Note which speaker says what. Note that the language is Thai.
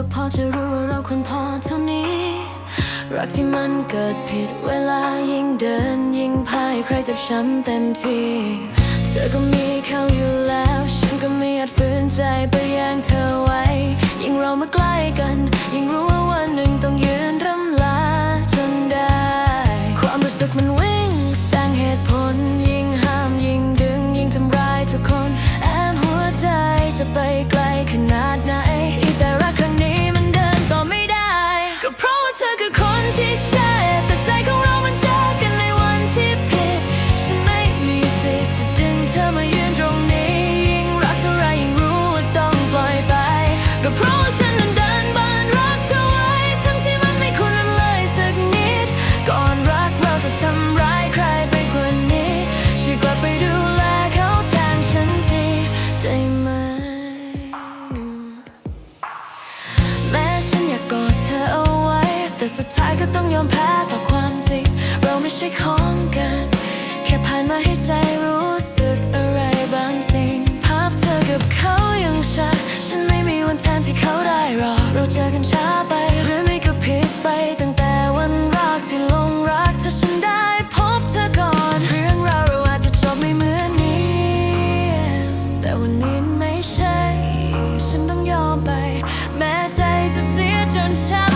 Speaker 1: ก็พอจะรู้ว่าเราควรพอเท่านี้ รักที่มันเกิดผิดเวลายิ่งเดิน ยิ่งพ่ายใครจะช้ำเต็มทีเธอก็มีเขาอยู่แล้ว ฉันก็ไม่อาจฝืนใจไปแย่งเธอไว้ ยิ่งเรามาใกล้กัน ยิ่งรู้ว่าวันหนึ่งต้องยืนรำลาจนได้ ความรู้สึกมันวิ่งสร้างเหตุผล ยิ่งห้ามยิ่งดึง ยิ่งทำร้ายทุกคน แอบหัวใจจะไปไกลขนาดไหน คือ แต่สุดท้ายก็ต้องยอมแพ้ต่อความจริง เราไม่ใช่ของกัน แค่ผ่านมาให้ใจรู้สึกอะไรบางสิ่ง ภาพเธอกับเขายังชัดฉันไม่มีวันแทนที่เขาได้หรอก เราเจอกันช้าไป หรือไม่ก็ผิดไปตั้งแต่วันแรกที่ลงรักถ้าฉันได้พบเธอก่อน เรื่องราวเราอาจจะจบไม่เหมือนนี้ แต่วันนี้ไม่ใช่ ฉันต้องยอมไป แม้ใจจะเสียจนช้ำ